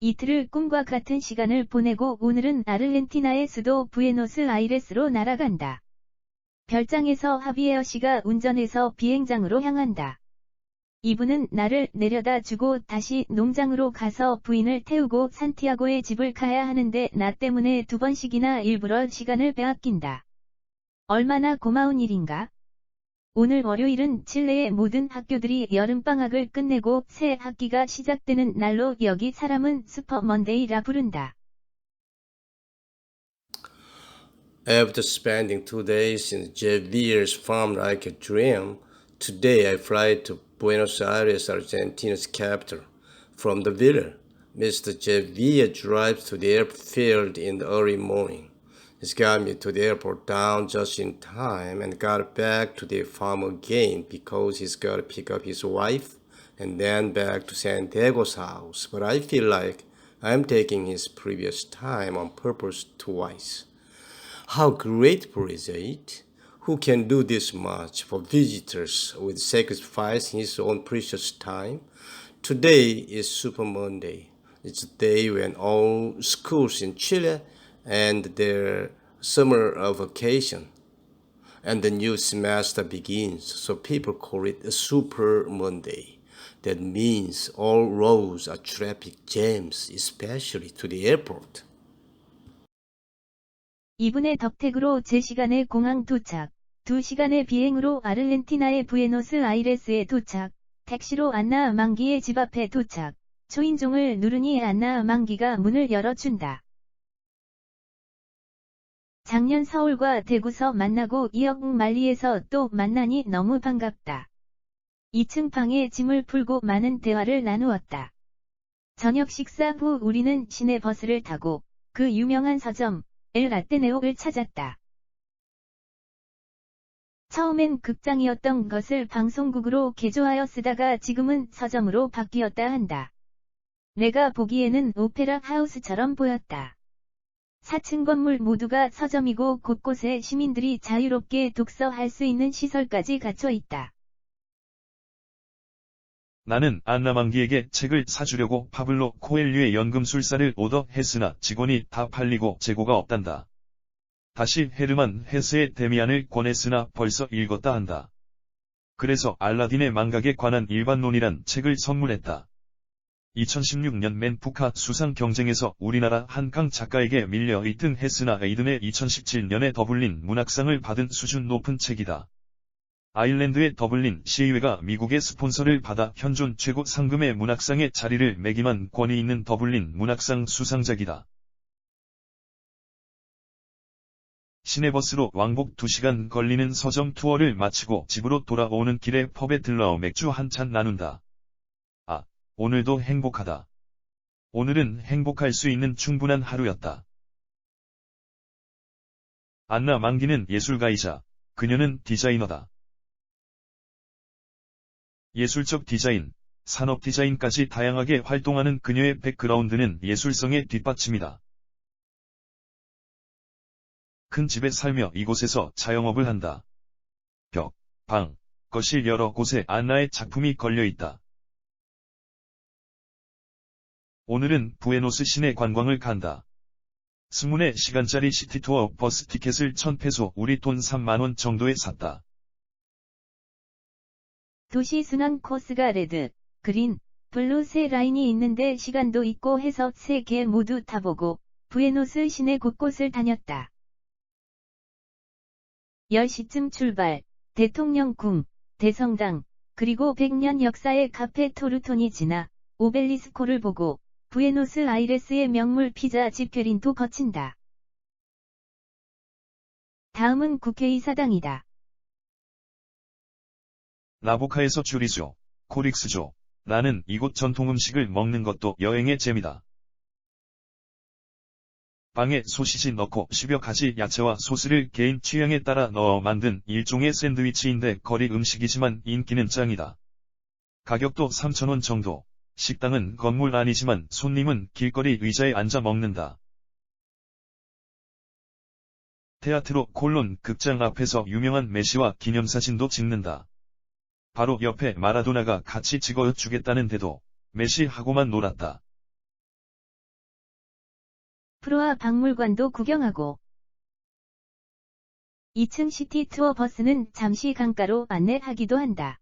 이틀을 꿈과 같은 시간을 보내고 오늘은 아르헨티나의 수도 부에노스 아이레스로 날아간다. 별장에서 하비에어 씨가 운전해서 비행장으로 향한다. 이분은 나를 내려다 주고 다시 농장으로 가서 부인을 태우고 산티아고의 집을 가야 하는데 나 때문에 두 번씩이나 일부러 시간을 빼앗긴다. 얼마나 고마운 일인가? 오늘 월요일은 칠레의 모든 학교들이 여름방학을 끝내고 새 학기가 시작되는 날로 여기 사람은 슈퍼 먼데이라 부른다. After spending two days in Javier's farm like a dream, today I fly to Buenos Aires, Argentina's capital. From the villa, Mr. Javier drives to the airfield in the early morning. He's got me to the airport down just in time and got back to the farm again because he's got to pick up his wife and then back to San Diego's house. But I feel like I'm taking his previous time on purpose twice. How grateful is it? Who can do this much for visitors with sacrificing his own precious time? Today is Super Monday. It's a day when all schools in Chile end their summer vacation and the new semester begins. So people call it a Super Monday. That means all roads are traffic jams, especially to the airport. 이분의 덕택으로 제 시간에 공항 도착, 2시간의 비행으로 아르헨티나의 부에노스 아이레스에 도착, 택시로 안나 만기의 집 앞에 도착, 초인종을 누르니 안나 만기가 문을 열어준다. 작년 서울과 대구서 만나고 이억 말리에서 또 만나니 너무 반갑다. 2층 방에 짐을 풀고 많은 대화를 나누었다. 저녁 식사 후 우리는 시내 버스를 타고 그 유명한 서점 엘 라떼네옥을 찾았다. 처음엔 극장이었던 것을 방송국으로 개조하여 쓰다가 지금은 서점으로 바뀌었다 한다. 내가 보기에는 오페라 하우스처럼 보였다. 4층 건물 모두가 서점이고 곳곳에 시민들이 자유롭게 독서할 수 있는 시설까지 갖춰 있다. 나는 안나만기에게 책을 사주려고 파블로 코엘류의 연금술사를 오더했으나 직원이 다 팔리고 재고가 없단다. 다시 헤르만 헤스의 데미안을 권했으나 벌써 읽었다 한다. 그래서 알라딘의 망각에 관한 일반론이란 책을 선물했다. 2016년 맨 북한 수상 경쟁에서 우리나라 한강 작가에게 밀려 1등 했으나 에이든의 2017년에 더블린 문학상을 받은 수준 높은 책이다. 아일랜드의 더블린 시의회가 미국의 스폰서를 받아 현존 최고 상금의 문학상의 자리를 매김한 권위 있는 더블린 문학상 수상작이다. 시내버스로 왕복 2시간 걸리는 서점 투어를 마치고 집으로 돌아오는 길에 펍에 들러 맥주 한 잔 나눈다. 아, 오늘도 행복하다. 오늘은 행복할 수 있는 충분한 하루였다. 안나 만기는 예술가이자 그녀는 디자이너다. 예술적 디자인, 산업 디자인까지 다양하게 활동하는 그녀의 백그라운드는 예술성의 뒷받침이다. 큰 집에 살며 이곳에서 자영업을 한다. 벽, 방, 거실 여러 곳에 안나의 작품이 걸려 있다. 오늘은 부에노스 시내 관광을 간다. 스문의 시간짜리 시티투어 버스 티켓을 1000페소 우리 돈 3만원 정도에 샀다. 도시 순환 코스가 레드, 그린, 블루 세 라인이 있는데 시간도 있고 해서 세 개 모두 타보고 부에노스 시내 곳곳을 다녔다. 10시쯤 출발, 대통령 궁, 대성당, 그리고 100년 역사의 카페 토르톤이 지나 오벨리스코를 보고 부에노스 아이레스의 명물 피자 집페린도 거친다. 다음은 국회의사당이다. 라보카에서 주리죠. 코릭스죠. 나는 이곳 전통 음식을 먹는 것도 여행의 재미다. 빵에 소시지 넣고 10여 가지 야채와 소스를 개인 취향에 따라 넣어 만든 일종의 샌드위치인데 거리 음식이지만 인기는 짱이다. 가격도 3,000원 정도. 식당은 건물 아니지만 손님은 길거리 의자에 앉아 먹는다. 테아트로 콜론 극장 앞에서 유명한 메시와 기념사진도 찍는다. 바로 옆에 마라도나가 같이 찍어 주겠다는데도 메시하고만 놀았다. 루프로아 박물관도 구경하고 2층 시티 투어 버스는 잠시 강가로 안내하기도 한다.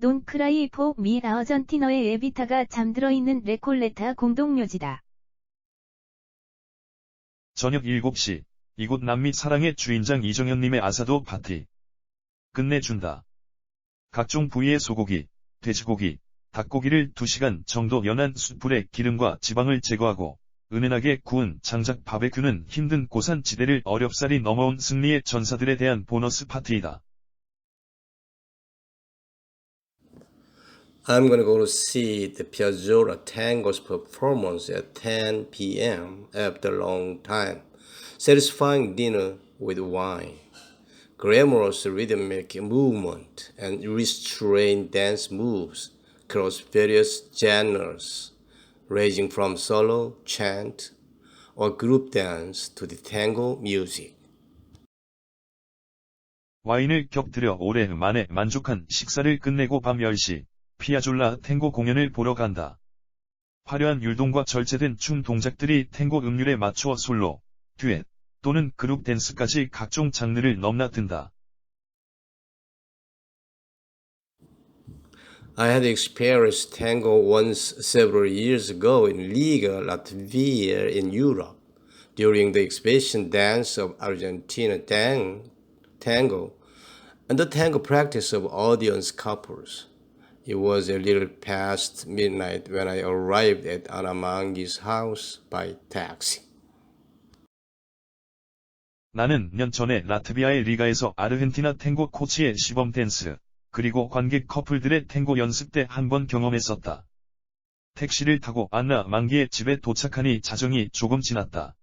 논크라이 포 미 아르헨티나의 에비타가 잠들어 있는 레콜레타 공동묘지다. 저녁 7시, 이곳 남미 사랑의 주인장 이정현님의 아사도 파티. 끝내준다. 각종 부위의 소고기, 돼지고기, 닭고기를 2시간 정도 연한 숯불에 기름과 지방을 제거하고 은은하게 구운 장작 바베큐는 힘든 고산 지대를 어렵사리 넘어온 승리의 전사들에 대한 보너스 파티이다. I'm gonna go to see the Piazzolla Tango's performance at 10 p.m. after a long time. Satisfying dinner with wine. Glamorous rhythmic movement and restrained dance moves across various genres, ranging from solo, chant, or group dance to the tango music. 와인을 격들여 오랜만에 만족한 식사를 끝내고 밤 10시, 피아졸라 탱고 공연을 보러 간다. 화려한 율동과 절제된 춤 동작들이 탱고 음률에 맞추어 솔로, 듀엣, 또는 그룹 댄스까지 각종 장르를 넘나든다. I had experienced tango once several years ago in Liga Latvia in Europe during the exhibition dance of Argentina tang, tango and the tango practice of audience couples. It was a little past midnight when I arrived at Anamangi's house by taxi. 나는 년 전에 라트비아의 리가에서 아르헨티나 탱고 코치의 시범 댄스, 그리고 관객 커플들의 탱고 연습 때 한 번 경험했었다. 택시를 타고 안나 만기의 집에 도착하니 자정이 조금 지났다.